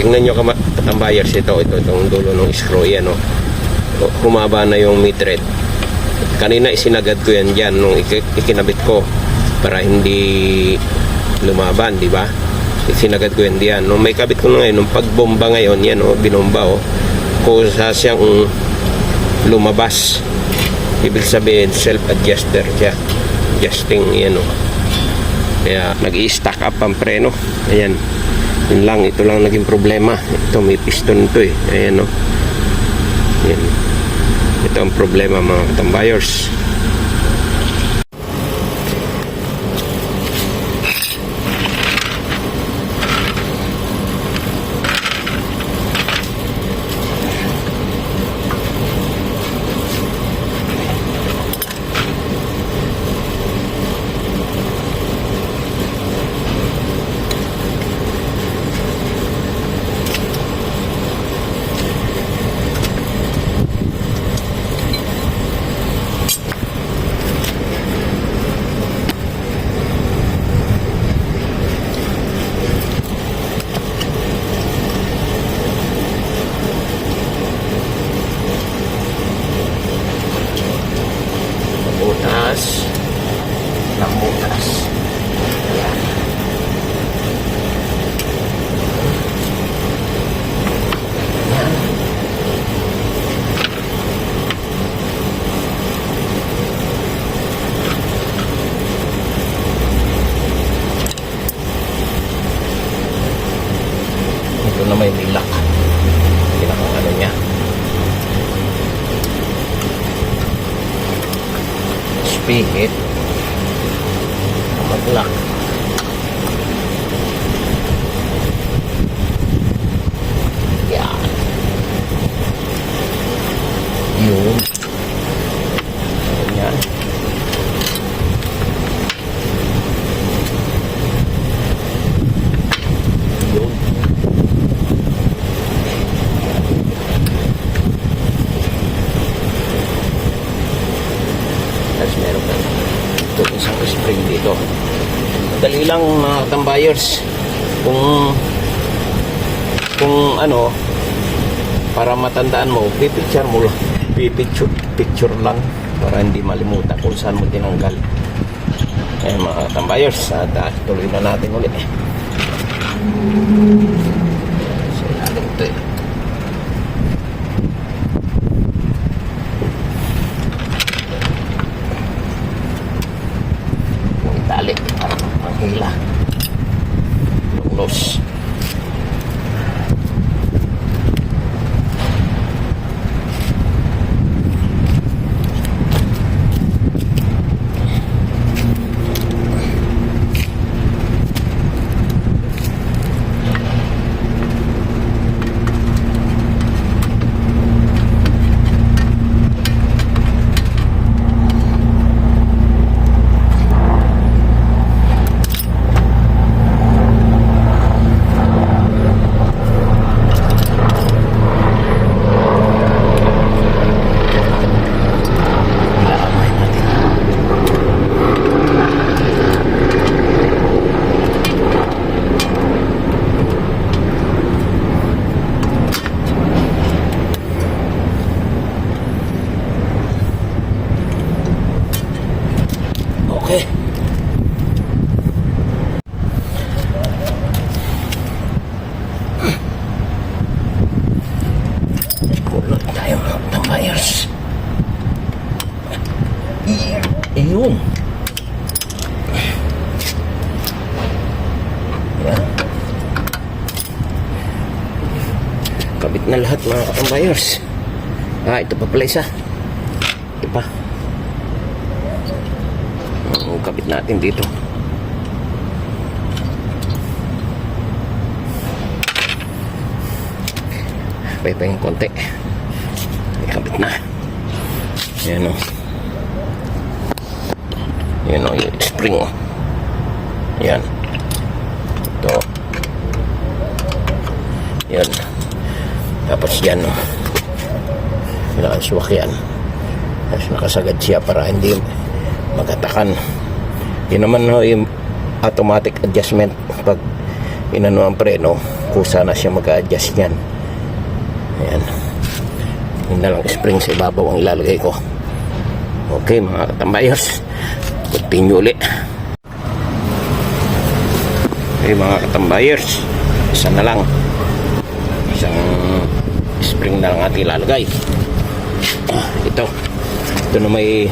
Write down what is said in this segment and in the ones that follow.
tingnan nyo katambayers ito, ito, itong dulo ng screw yan, no? Humaba na yung mid-thread. Kanina isinagad ko yan dyan nung iki- ikinabit ko para hindi lumaban, di ba? Isinagad ko yan diyan. Nung may kabit ko na ngayon, nung pagbomba ngayon, yan, oh, binomba, oh, kusa siyang lumabas. Ibig sabihin, self-adjuster siya. Adjusting, yan, oh. Kaya nag-i-stack up ang preno. Ayan. Yun lang, ito lang naging problema. Ito, may piston ito eh. Ayan o. Ayan. Ito ang problema mga tambayers. Butas. Ng butas. Ayan. Ayan. Ito na may nilak. Pinakang ano niya. Spigot. Mag-lock. Yan. Yun. Yan. Yun. Tapos meron ka ito isang spring dito. Dali lang mga tambayers. Kung kung ano para matandaan mo, pipicture mo lang. Pipicture, picture lang para hindi malimutan kung saan mo tinanggal. Eh mga tambayers, at ah, tuloy na natin ulit. So, ilalim ito eh. yung tali para manghila yung Okay. Kulot tayo mga tambayers. Ayun. Yan. Kabit na lahat mga katambayers. Ah, ito pa pala isa. Ito pa. Kabit natin dito. Pwede yung konti. May kabit na. Yan o. Yan o, yung spring o. Yan. Ito. Yan. Tapos yan o. Pinakaswak yan. Tapos nakasagad siya para hindi magatakan. Yun naman o, yung automatic adjustment pag inano ang preno kusa na siya mag-adjust yan. Ayan. Yun na lang spring sa ibabaw ang ilalagay ko. Okay mga katambayers. Continue ulit. Okay mga katambayers. Isa na lang. Isang spring na lang ating ilalagay. Ito. Ito na may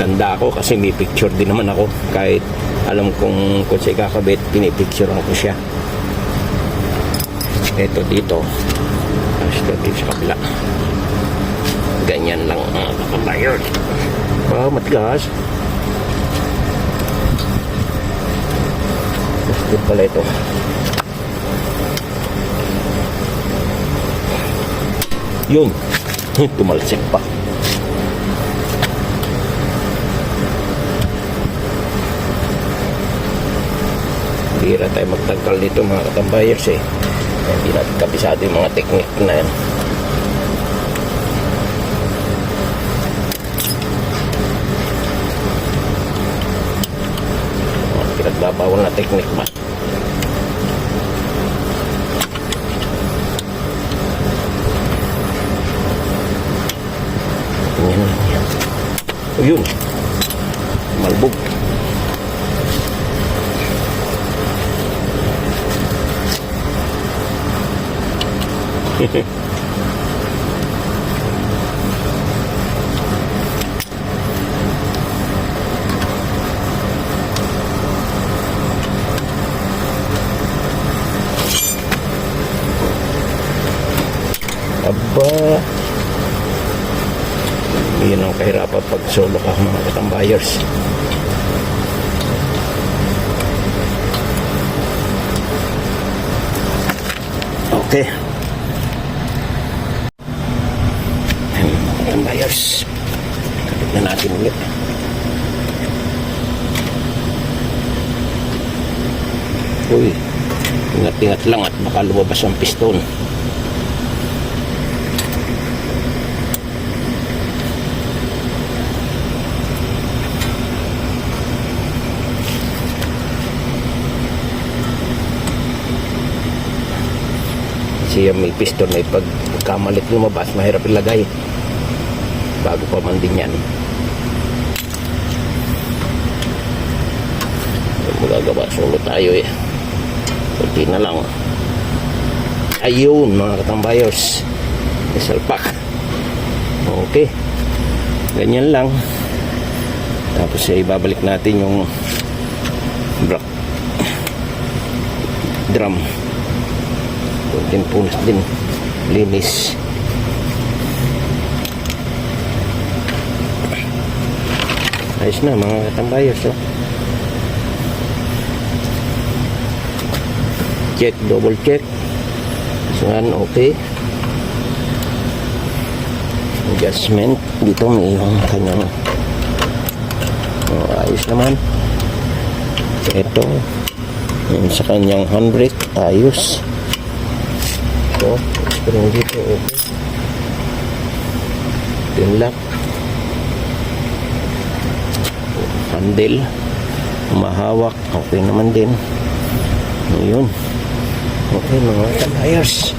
tanda ako kasi may picture din naman ako. Kahit alam kong kung siya kakabit, pinipicturean ko siya. Ito dito. Dito sa kabila. Ganyan lang mga katambayers. Wow, matigas. Good pala ito. Yun. Tumalsik pa. Bira tayo magtangkal dito mga katambayers eh. Hindi natin kabisado yung mga teknik na yan. Pinagbabawal na teknik ba? Yun. Malbog. Aba. Yun ang kahirapan pag solo ka mga katambayers. Okay. Ayun, mga Kapit na natin ulit. Uy, ingat-ingat lang at baka lumabas ang piston. siya may piston ay pag kamalit lumabas mahirap ilagay bago pa man din yan. Magagawa solo tayo eh. Kunti na lang. Ayun mga katambayos. May salpak. Okay. Ganyan lang. Tapos eh, ibabalik natin yung brak drum. Kunting punas din. Linis. Ayos na mga katambayos. Oh. Check, double check. So, yan, okay. Adjustment. Dito may yung kanyang oh, ayos naman. Ito. Yung sa kanyang handbrake. Ayos. Ito, spring dito, okay. Yung lock. Handle. Mahawak, okay naman din. Ayun. Okay, mga kalayers.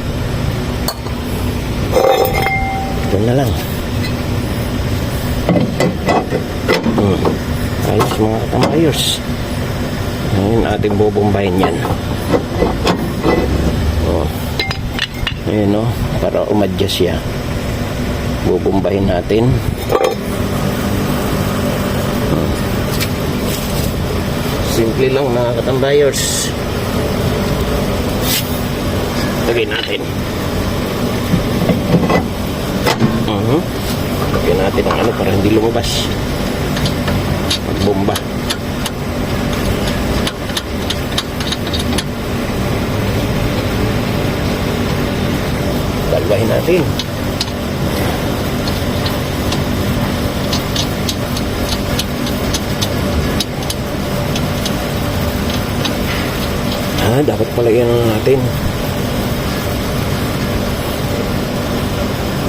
Ito na lang. Hmm. Ayos mga kamayos. Ngayon ating bubumbayin yan. Oh. Ayan o, para umadjust siya. Bubumbahin natin. Simple lang mga katambayers. Lagay natin. Uh-huh. Lagyan natin ang ano para hindi lumabas. Magbomba. Dalbahin natin. Ah, dapat pala yan natin.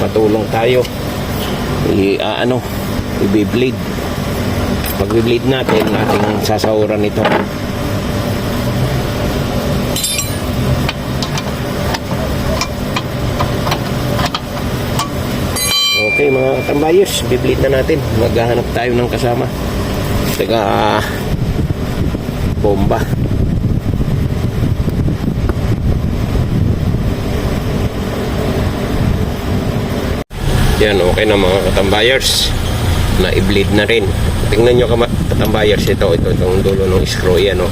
Patulong tayo. I, uh, ano, i-blade. Pag i-blade natin, ating sasauran nito. Okay mga katambayos, biblit na natin. Maghahanap tayo ng kasama. Taga ah, bomba. Yan, okay na mga katambayers. Na-bleed na rin. Tingnan nyo katambayers ito. Ito, itong dulo ng screw yan. Oh.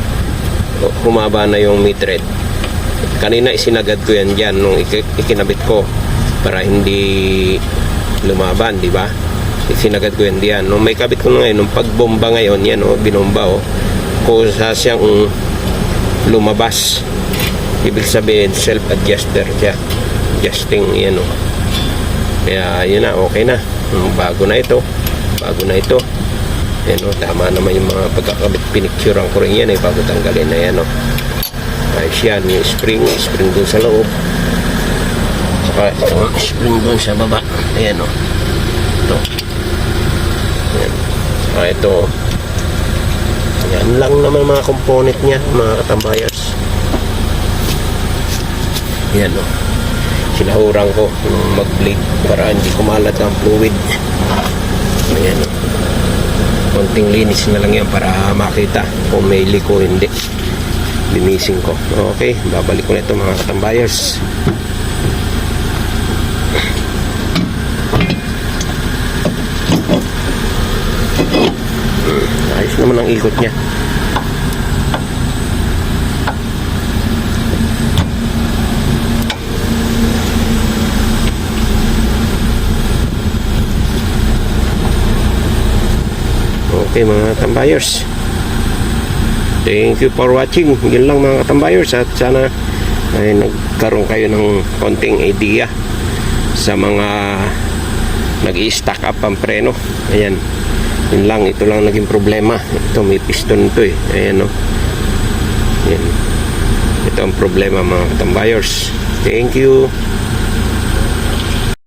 Humaba na yung mitred. Kanina isinagad ko yan dyan nung iki- ikinabit ko para hindi lumaban, di ba? Isinagad ko yan diyan. Nung may kabit ko na ngayon, nung pagbomba ngayon, yan oh, binomba oh, kusa siyang lumabas. Ibig sabihin, self-adjuster siya. Adjusting, yan oh. Kaya yun na, okay na. Bago na ito. Bago na ito. Yan o, tama naman yung mga pagkakabit. Pinicturean ko rin yan eh, bago tanggalin na yan o. Ayos yan, yung spring, spring dun sa loob. Saka yung spring dun sa baba. Ayan o. Ito. Ayan. Ah, ito. Yan lang naman mga component niya, mga katambayers. Yan o sinahurang ko nung mag-bleed para hindi kumalat ang fluid. Ayan. Konting linis na lang yan para makita kung may leak o hindi. Linisin ko. Okay, babalik ko na ito mga katambayers. Ayos naman ang ikot niya. Okay mga tambayers. Thank you for watching. Yun lang mga tambayers at sana ay nagkaroon kayo ng konting idea sa mga nag-i-stack up ang preno. Ayan. Yun lang. Ito lang naging problema. Ito may piston to eh. Ayan o. Ayan. Ito ang problema mga tambayers. Thank you.